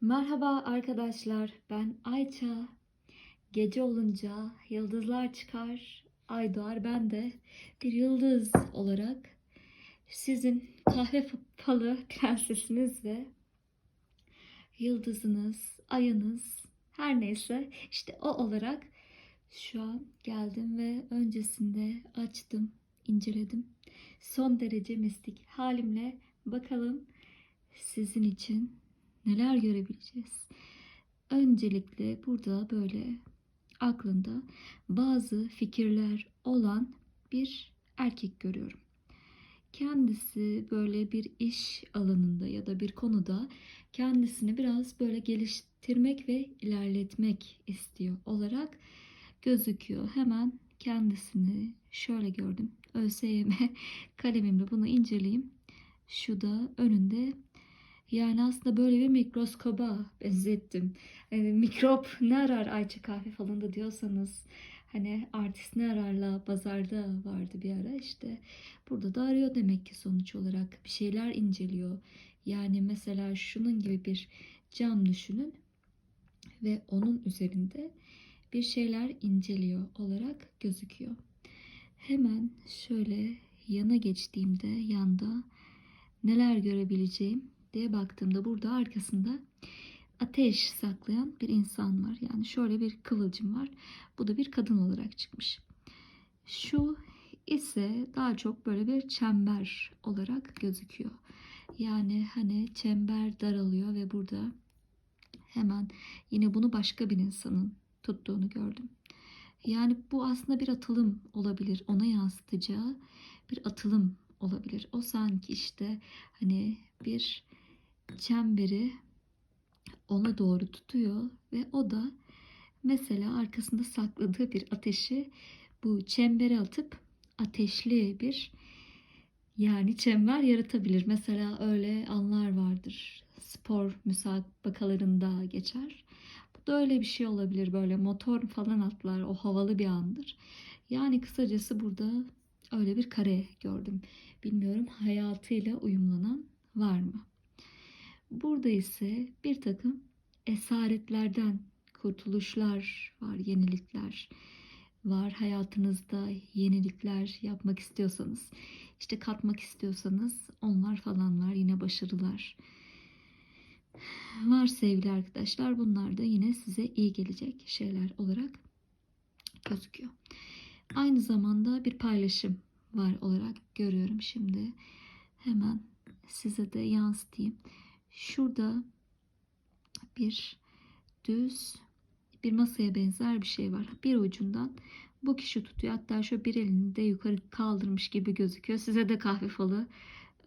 Merhaba arkadaşlar, ben Ayça. Gece olunca yıldızlar çıkar, ay doğar. Ben de bir yıldız olarak sizin kahve falı prensesiniz ve yıldızınız, ayınız, her neyse işte o olarak şu an geldim ve öncesinde açtım, inceledim. Son derece mistik halimle bakalım sizin için neler görebileceğiz. Öncelikle burada böyle aklında bazı fikirler olan bir erkek görüyorum. Kendisi böyle bir iş alanında ya da bir konuda kendisini biraz böyle geliştirmek ve ilerletmek istiyor olarak gözüküyor. Hemen kendisini şöyle gördüm. ÖSYM kalemimle bunu inceleyeyim. Şu da önünde yani aslında böyle bir mikroskoba benzettim. Yani mikrop ne arar Ayça kahve falan da diyorsanız hani artist ne ararla pazarda vardı bir ara işte. Burada da arıyor demek ki sonuç olarak bir şeyler inceliyor. Yani mesela şunun gibi bir cam düşünün ve onun üzerinde bir şeyler inceliyor olarak gözüküyor. Hemen şöyle yana geçtiğimde yanda neler görebileceğim diye baktığımda burada arkasında ateş saklayan bir insan var. Yani şöyle bir kıvılcım var. Bu da bir kadın olarak çıkmış. Şu ise daha çok böyle bir çember olarak gözüküyor. Yani hani çember daralıyor ve burada hemen yine bunu başka bir insanın tuttuğunu gördüm. Yani bu aslında bir atılım olabilir. Ona yansıtacağı bir atılım olabilir. O sanki işte hani bir çemberi ona doğru tutuyor ve o da mesela arkasında sakladığı bir ateşi bu çembere atıp ateşli bir yani çember yaratabilir. Mesela öyle anlar vardır. Spor müsabakalarında geçer. Bu da öyle bir şey olabilir. Böyle motor falan atlar. O havalı bir andır. Yani kısacası burada öyle bir kare gördüm. Bilmiyorum hayatıyla uyumlanan var mı? Burada ise bir takım esaretlerden kurtuluşlar var, yenilikler var. Hayatınızda yenilikler yapmak istiyorsanız, işte katmak istiyorsanız onlar falan var. Yine başarılar var sevgili arkadaşlar. Bunlar da yine size iyi gelecek şeyler olarak gözüküyor. Aynı zamanda bir paylaşım var olarak görüyorum şimdi. Hemen size de yansıtayım. Şurada bir düz bir masaya benzer bir şey var. Bir ucundan bu kişi tutuyor. Hatta şu bir elini de yukarı kaldırmış gibi gözüküyor. Size de kahve falı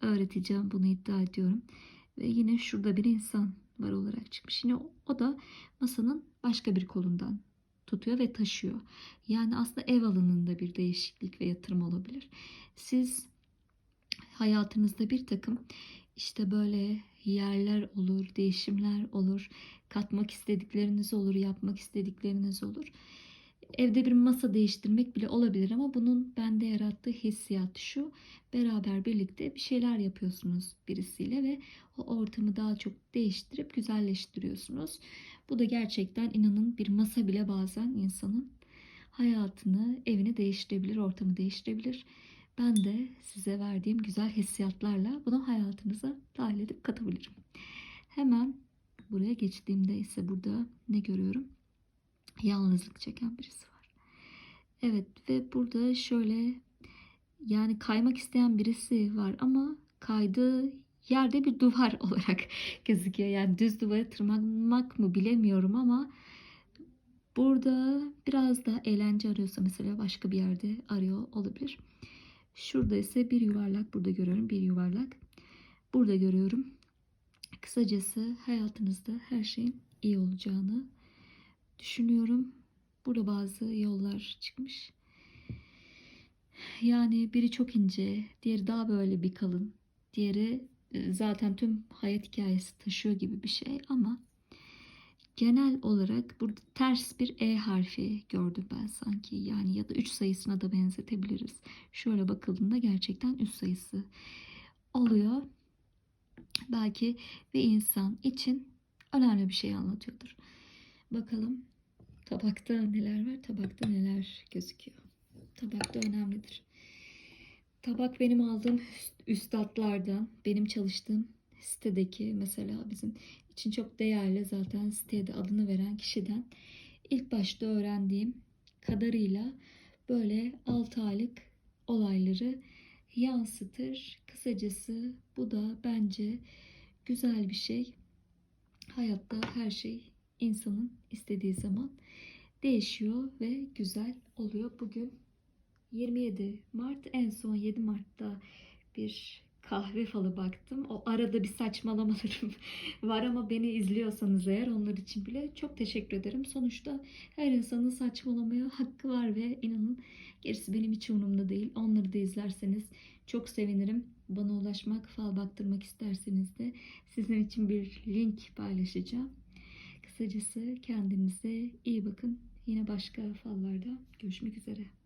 öğreteceğim. Bunu iddia ediyorum. Ve yine şurada bir insan var olarak çıkmış. Yine o da masanın başka bir kolundan tutuyor ve taşıyor. Yani aslında ev alanında bir değişiklik ve yatırım olabilir. Siz hayatınızda bir takım işte böyle yerler olur, değişimler olur, katmak istedikleriniz olur, yapmak istedikleriniz olur. Evde bir masa değiştirmek bile olabilir ama bunun bende yarattığı hissiyat şu. Beraber birlikte bir şeyler yapıyorsunuz birisiyle ve o ortamı daha çok değiştirip güzelleştiriyorsunuz. Bu da gerçekten inanın bir masa bile bazen insanın hayatını, evini değiştirebilir, ortamı değiştirebilir. Ben de size verdiğim güzel hissiyatlarla bunu hayatınıza dahil edip katabilirim. Hemen buraya geçtiğimde ise burada ne görüyorum? Yalnızlık çeken birisi var. Evet ve burada şöyle yani kaymak isteyen birisi var ama kaydığı yerde bir duvar olarak gözüküyor. Yani düz duvara tırmanmak mı bilemiyorum ama burada biraz da eğlence arıyorsa mesela başka bir yerde arıyor olabilir. Şurada ise bir yuvarlak burada görüyorum. Bir yuvarlak. Burada görüyorum. Kısacası hayatınızda her şeyin iyi olacağını düşünüyorum. Burada bazı yollar çıkmış. Yani biri çok ince, diğeri daha böyle bir kalın. Diğeri e, zaten tüm hayat hikayesi taşıyor gibi bir şey ama genel olarak burada ters bir E harfi gördüm ben sanki. Yani ya da 3 sayısına da benzetebiliriz. Şöyle bakıldığında gerçekten 3 sayısı oluyor. Belki bir insan için önemli bir şey anlatıyordur. Bakalım tabakta neler var, tabakta neler gözüküyor. Tabakta önemlidir. Tabak benim aldığım üst- üstadlardan, benim çalıştığım sitedeki mesela bizim için çok değerli zaten siteye de adını veren kişiden ilk başta öğrendiğim kadarıyla böyle 6 aylık olayları yansıtır. Kısacası bu da bence güzel bir şey. Hayatta her şey insanın istediği zaman değişiyor ve güzel oluyor. Bugün 27 Mart en son 7 Mart'ta bir kahve falı baktım. O arada bir saçmalamalarım var ama beni izliyorsanız eğer onlar için bile çok teşekkür ederim. Sonuçta her insanın saçmalamaya hakkı var ve inanın gerisi benim hiç umurumda değil. Onları da izlerseniz çok sevinirim. Bana ulaşmak, fal baktırmak isterseniz de sizin için bir link paylaşacağım. Kısacası kendinize iyi bakın. Yine başka fallarda görüşmek üzere.